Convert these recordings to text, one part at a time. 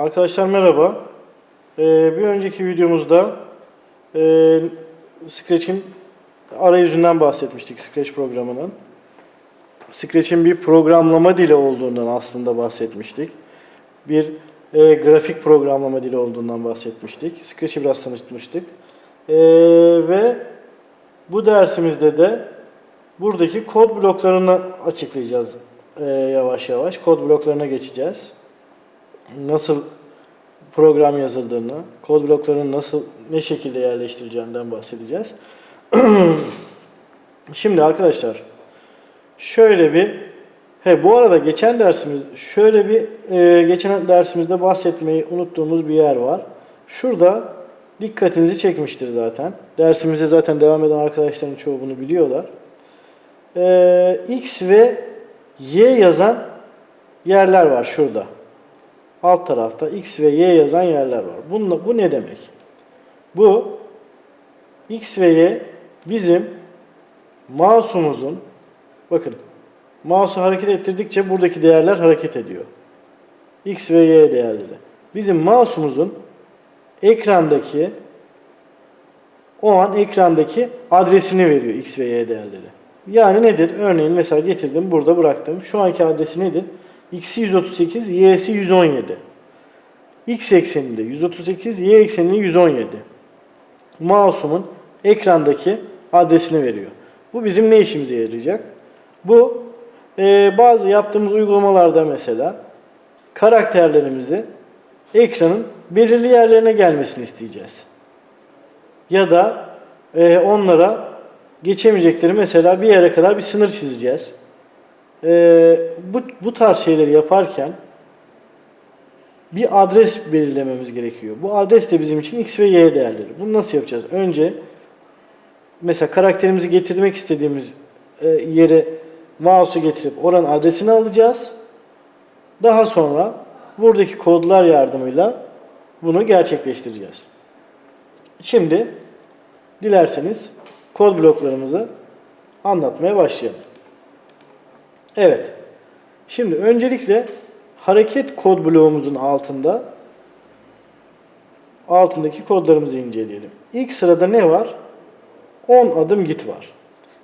Arkadaşlar merhaba. Ee, bir önceki videomuzda e, Scratch'in arayüzünden bahsetmiştik Scratch programının. Scratch'in bir programlama dili olduğundan aslında bahsetmiştik. Bir e, grafik programlama dili olduğundan bahsetmiştik. Scratch'i biraz tanıştırmıştık. Ee, ve bu dersimizde de buradaki kod bloklarını açıklayacağız e, yavaş yavaş. Kod bloklarına geçeceğiz nasıl program yazıldığını, kod bloklarının nasıl, ne şekilde yerleştireceğinden bahsedeceğiz. Şimdi arkadaşlar, şöyle bir, he bu arada geçen dersimiz, şöyle bir, e, geçen dersimizde bahsetmeyi unuttuğumuz bir yer var. Şurada dikkatinizi çekmiştir zaten. Dersimize zaten devam eden arkadaşların çoğu bunu biliyorlar. E, X ve Y yazan yerler var şurada. Alt tarafta X ve Y yazan yerler var. Bununla, bu ne demek? Bu X ve Y bizim mouse'umuzun bakın mouse'u hareket ettirdikçe buradaki değerler hareket ediyor. X ve Y değerleri. Bizim mouse'umuzun ekrandaki o an ekrandaki adresini veriyor X ve Y değerleri. Yani nedir? Örneğin mesela getirdim burada bıraktım. Şu anki adresi nedir? X'i 138, Y'si 117. X ekseninde 138, Y ekseninde 117. Mouse'umun ekrandaki adresini veriyor. Bu bizim ne işimize yarayacak? Bu e, bazı yaptığımız uygulamalarda mesela karakterlerimizi ekranın belirli yerlerine gelmesini isteyeceğiz. Ya da e, onlara geçemeyecekleri mesela bir yere kadar bir sınır çizeceğiz. Ee, bu, bu tarz şeyleri yaparken bir adres belirlememiz gerekiyor. Bu adres de bizim için x ve y değerleri. Bunu nasıl yapacağız? Önce mesela karakterimizi getirmek istediğimiz e, yere mouse'u getirip oranın adresini alacağız. Daha sonra buradaki kodlar yardımıyla bunu gerçekleştireceğiz. Şimdi dilerseniz kod bloklarımızı anlatmaya başlayalım. Evet. Şimdi öncelikle hareket kod bloğumuzun altında altındaki kodlarımızı inceleyelim. İlk sırada ne var? 10 adım git var.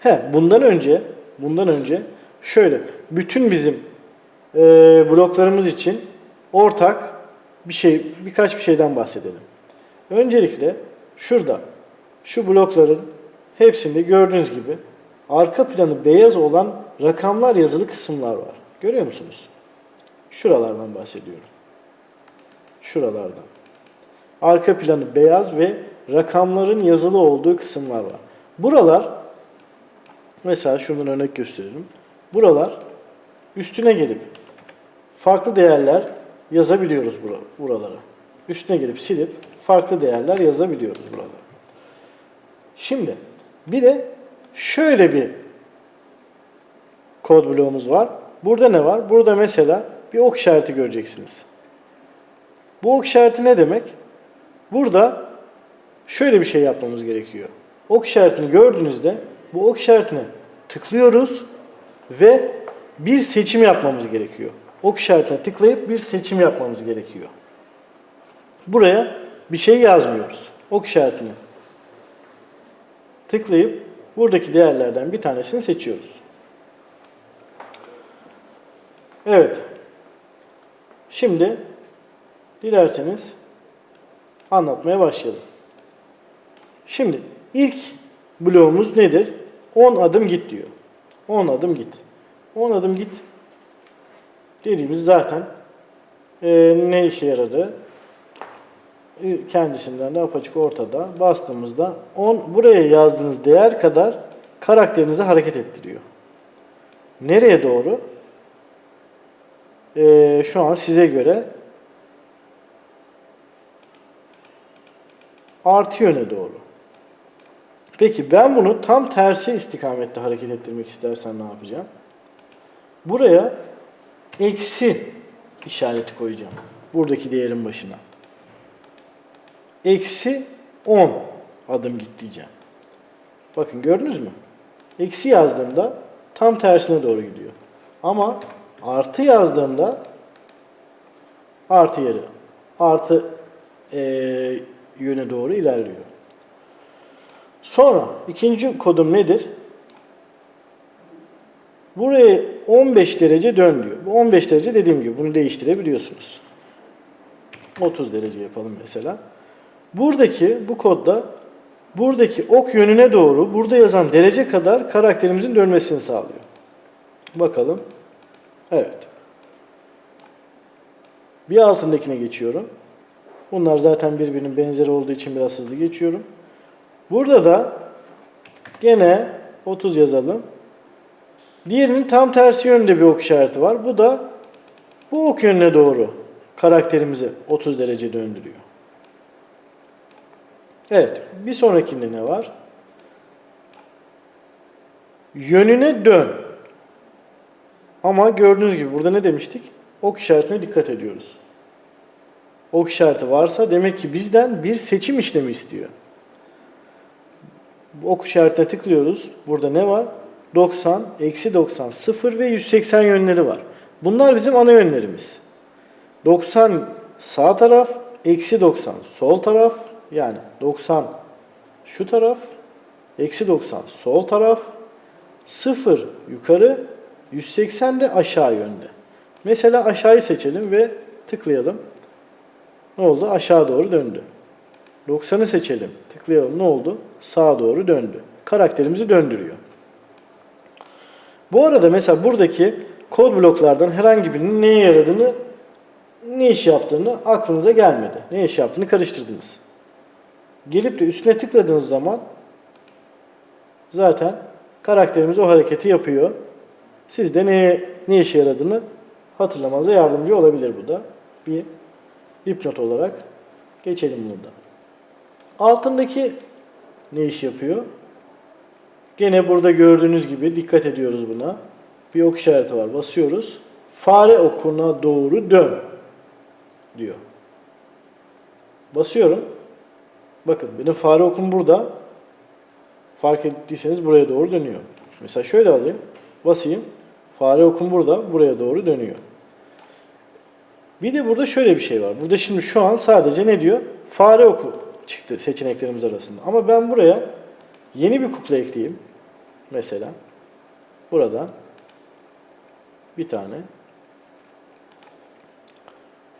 He, bundan önce bundan önce şöyle bütün bizim e, bloklarımız için ortak bir şey birkaç bir şeyden bahsedelim. Öncelikle şurada şu blokların hepsinde gördüğünüz gibi arka planı beyaz olan rakamlar yazılı kısımlar var. Görüyor musunuz? Şuralardan bahsediyorum. Şuralardan. Arka planı beyaz ve rakamların yazılı olduğu kısımlar var. Buralar mesela şuradan örnek gösterelim. Buralar üstüne gelip farklı değerler yazabiliyoruz buralara. Üstüne gelip silip farklı değerler yazabiliyoruz buralara. Şimdi bir de şöyle bir kod bloğumuz var. Burada ne var? Burada mesela bir ok işareti göreceksiniz. Bu ok işareti ne demek? Burada şöyle bir şey yapmamız gerekiyor. Ok işaretini gördüğünüzde bu ok işaretine tıklıyoruz ve bir seçim yapmamız gerekiyor. Ok işaretine tıklayıp bir seçim yapmamız gerekiyor. Buraya bir şey yazmıyoruz. Ok işaretine tıklayıp buradaki değerlerden bir tanesini seçiyoruz. Evet. Şimdi dilerseniz anlatmaya başlayalım. Şimdi ilk bloğumuz nedir? 10 adım git diyor. 10 adım git. 10 adım git dediğimiz zaten e, ne işe yaradı? E, kendisinden de apaçık ortada. Bastığımızda 10 buraya yazdığınız değer kadar karakterinizi hareket ettiriyor. Nereye doğru? Ee, şu an size göre artı yöne doğru. Peki ben bunu tam tersi istikamette hareket ettirmek istersen ne yapacağım? Buraya eksi işareti koyacağım. Buradaki değerin başına. Eksi 10 adım git diyeceğim. Bakın gördünüz mü? Eksi yazdığımda tam tersine doğru gidiyor. Ama artı yazdığımda artı yeri artı e, yöne doğru ilerliyor. Sonra ikinci kodum nedir? Buraya 15 derece dön diyor. Bu 15 derece dediğim gibi bunu değiştirebiliyorsunuz. 30 derece yapalım mesela. Buradaki bu kodda buradaki ok yönüne doğru burada yazan derece kadar karakterimizin dönmesini sağlıyor. Bakalım. Evet. Bir altındakine geçiyorum. Bunlar zaten birbirinin benzeri olduğu için biraz hızlı geçiyorum. Burada da gene 30 yazalım. Diğerinin tam tersi yönde bir ok işareti var. Bu da bu ok yönüne doğru karakterimizi 30 derece döndürüyor. Evet, bir sonrakinde ne var? Yönüne dön. Ama gördüğünüz gibi burada ne demiştik? Ok işaretine dikkat ediyoruz. Ok işareti varsa demek ki bizden bir seçim işlemi istiyor. Ok işaretine tıklıyoruz. Burada ne var? 90, eksi 90, 0 ve 180 yönleri var. Bunlar bizim ana yönlerimiz. 90 sağ taraf, eksi 90 sol taraf. Yani 90 şu taraf, eksi 90 sol taraf, 0 yukarı, 180 de aşağı yönde. Mesela aşağıyı seçelim ve tıklayalım. Ne oldu? Aşağı doğru döndü. 90'ı seçelim. Tıklayalım. Ne oldu? Sağa doğru döndü. Karakterimizi döndürüyor. Bu arada mesela buradaki kod bloklardan herhangi birinin neye yaradığını, ne iş yaptığını aklınıza gelmedi. Ne iş yaptığını karıştırdınız. Gelip de üstüne tıkladığınız zaman zaten karakterimiz o hareketi yapıyor. Siz de ne, ne işe yaradığını hatırlamanıza yardımcı olabilir bu da. Bir dipnot olarak geçelim burada. Altındaki ne iş yapıyor? Gene burada gördüğünüz gibi dikkat ediyoruz buna. Bir ok işareti var. Basıyoruz. Fare okuna doğru dön diyor. Basıyorum. Bakın benim fare okum burada. Fark ettiyseniz buraya doğru dönüyor. Mesela şöyle alayım. Basayım. Fare okum burada. Buraya doğru dönüyor. Bir de burada şöyle bir şey var. Burada şimdi şu an sadece ne diyor? Fare oku çıktı seçeneklerimiz arasında. Ama ben buraya yeni bir kukla ekleyeyim. Mesela buradan bir tane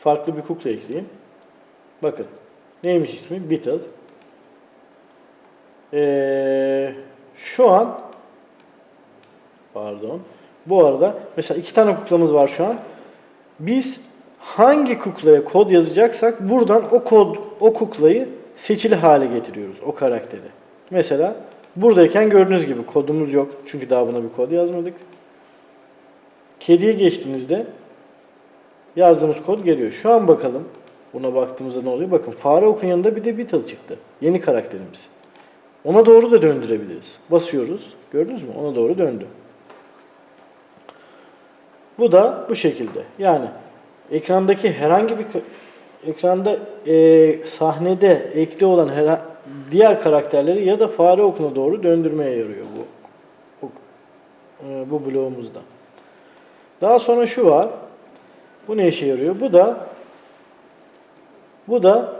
farklı bir kukla ekleyeyim. Bakın neymiş ismi? Beetle. Ee, şu an pardon. Bu arada mesela iki tane kuklamız var şu an. Biz hangi kuklaya kod yazacaksak buradan o kod o kuklayı seçili hale getiriyoruz o karakteri. Mesela buradayken gördüğünüz gibi kodumuz yok. Çünkü daha buna bir kod yazmadık. Kediye geçtiğinizde yazdığımız kod geliyor. Şu an bakalım buna baktığımızda ne oluyor? Bakın fare okun yanında bir de Beetle çıktı. Yeni karakterimiz. Ona doğru da döndürebiliriz. Basıyoruz. Gördünüz mü? Ona doğru döndü. Bu da bu şekilde. Yani ekrandaki herhangi bir ekranda e, sahnede ekli olan her, diğer karakterleri ya da fare okuna doğru döndürmeye yarıyor bu bu, e, bu bloğumuzda. Daha sonra şu var. Bu ne işe yarıyor? Bu da bu da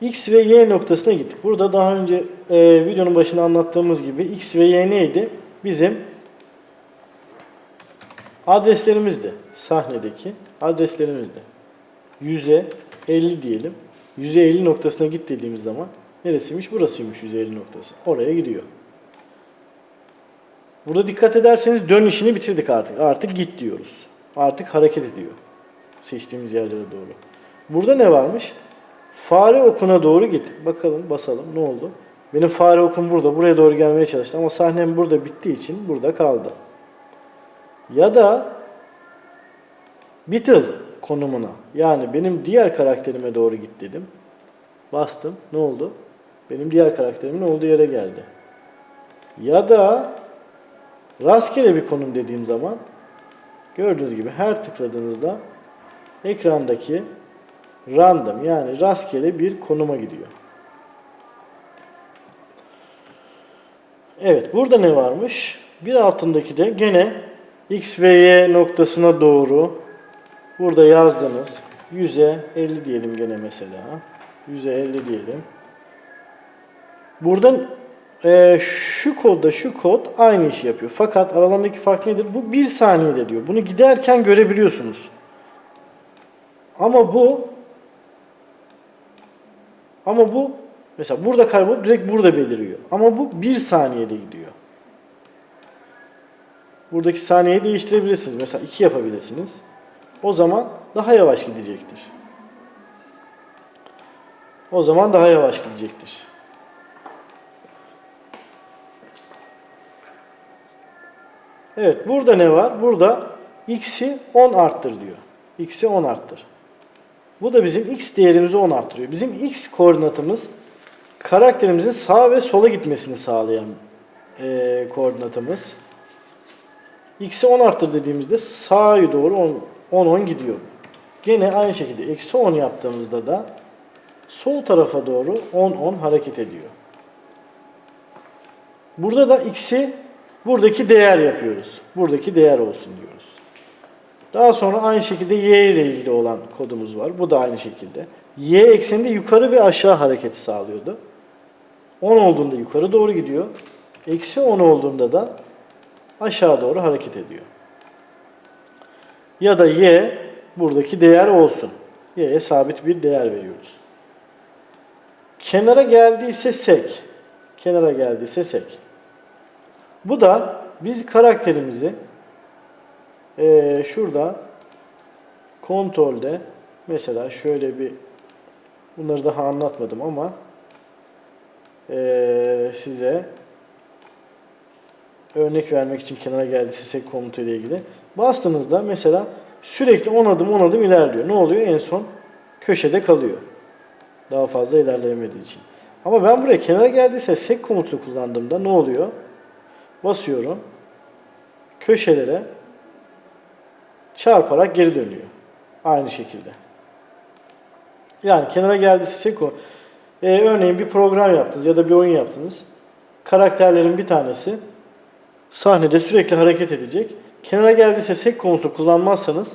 X ve Y noktasına git. Burada daha önce e, videonun başında anlattığımız gibi X ve Y neydi? Bizim adreslerimizdi. Sahnedeki adreslerimizdi. 100'e 50 diyelim. 100'e 50 noktasına git dediğimiz zaman neresiymiş? Burasıymış 150 noktası. Oraya gidiyor. Burada dikkat ederseniz dön işini bitirdik artık. Artık git diyoruz. Artık hareket ediyor. Seçtiğimiz yerlere doğru. Burada ne varmış? Fare okuna doğru git. Bakalım basalım ne oldu? Benim fare okum burada. Buraya doğru gelmeye çalıştı ama sahnem burada bittiği için burada kaldı. Ya da Beetle konumuna yani benim diğer karakterime doğru git dedim. Bastım. Ne oldu? Benim diğer karakterimin olduğu yere geldi. Ya da rastgele bir konum dediğim zaman gördüğünüz gibi her tıkladığınızda ekrandaki random yani rastgele bir konuma gidiyor. Evet burada ne varmış? Bir altındaki de gene x ve y noktasına doğru burada yazdınız. 100'e 50 diyelim gene mesela. 100'e 50 diyelim. Buradan e, şu kodda şu kod aynı işi yapıyor. Fakat aralarındaki fark nedir? Bu 1 saniyede diyor. Bunu giderken görebiliyorsunuz. Ama bu ama bu mesela burada kaybolup direkt burada beliriyor. Ama bu 1 saniyede gidiyor. Buradaki saniyeyi değiştirebilirsiniz. Mesela 2 yapabilirsiniz. O zaman daha yavaş gidecektir. O zaman daha yavaş gidecektir. Evet, burada ne var? Burada x'i 10 arttır diyor. x'i 10 arttır. Bu da bizim x değerimizi 10 arttırıyor. Bizim x koordinatımız karakterimizin sağa ve sola gitmesini sağlayan eee, koordinatımız. X'i 10 arttır dediğimizde sağa doğru 10, 10 10 gidiyor. Gene aynı şekilde eksi 10 yaptığımızda da sol tarafa doğru 10 10 hareket ediyor. Burada da x'i buradaki değer yapıyoruz. Buradaki değer olsun diyoruz. Daha sonra aynı şekilde y ile ilgili olan kodumuz var. Bu da aynı şekilde. Y ekseninde yukarı ve aşağı hareketi sağlıyordu. 10 olduğunda yukarı doğru gidiyor. Eksi 10 olduğunda da aşağı doğru hareket ediyor. Ya da y buradaki değer olsun. y'ye sabit bir değer veriyoruz. Kenara geldiyse sek. Kenara geldiyse sek. Bu da biz karakterimizi eee, şurada kontrolde mesela şöyle bir bunları daha anlatmadım ama eee, size örnek vermek için kenara geldiyse sek komutu ile ilgili bastığınızda mesela sürekli 10 adım 10 adım ilerliyor. Ne oluyor? En son köşede kalıyor. Daha fazla ilerleyemediği için. Ama ben buraya kenara geldiyse sek komutunu kullandığımda ne oluyor? Basıyorum. Köşelere çarparak geri dönüyor. Aynı şekilde. Yani kenara geldiyse seko. Ee, örneğin bir program yaptınız ya da bir oyun yaptınız. Karakterlerin bir tanesi sahnede sürekli hareket edecek. Kenara geldiyse sek komutu kullanmazsanız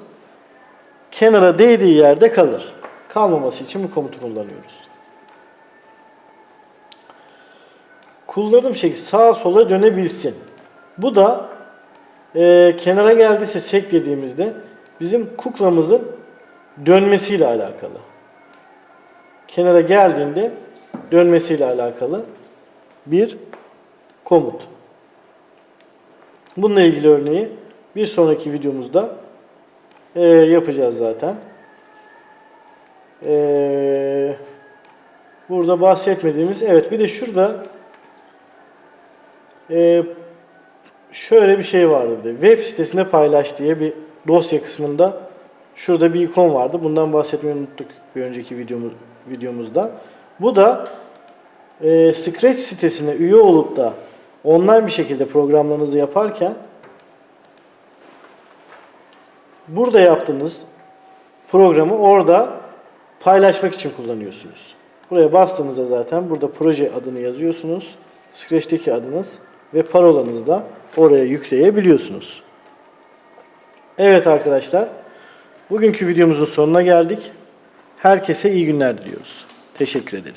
kenara değdiği yerde kalır. Kalmaması için bu komutu kullanıyoruz. Kullanım şekli sağa sola dönebilsin. Bu da e, kenara geldiyse sek dediğimizde bizim kuklamızın dönmesiyle alakalı. Kenara geldiğinde dönmesiyle alakalı bir komut. Bununla ilgili örneği bir sonraki videomuzda e, yapacağız zaten. E, burada bahsetmediğimiz, evet bir de şurada e, şöyle bir şey vardı. bir de. Web sitesinde paylaş diye bir dosya kısmında şurada bir ikon vardı. Bundan bahsetmeyi unuttuk bir önceki videomuz, videomuzda. Bu da e, Scratch sitesine üye olup da online bir şekilde programlarınızı yaparken burada yaptığınız programı orada paylaşmak için kullanıyorsunuz. Buraya bastığınızda zaten burada proje adını yazıyorsunuz. Scratch'teki adınız ve parolanızı da oraya yükleyebiliyorsunuz. Evet arkadaşlar, bugünkü videomuzun sonuna geldik. Herkese iyi günler diliyoruz. Teşekkür ederiz.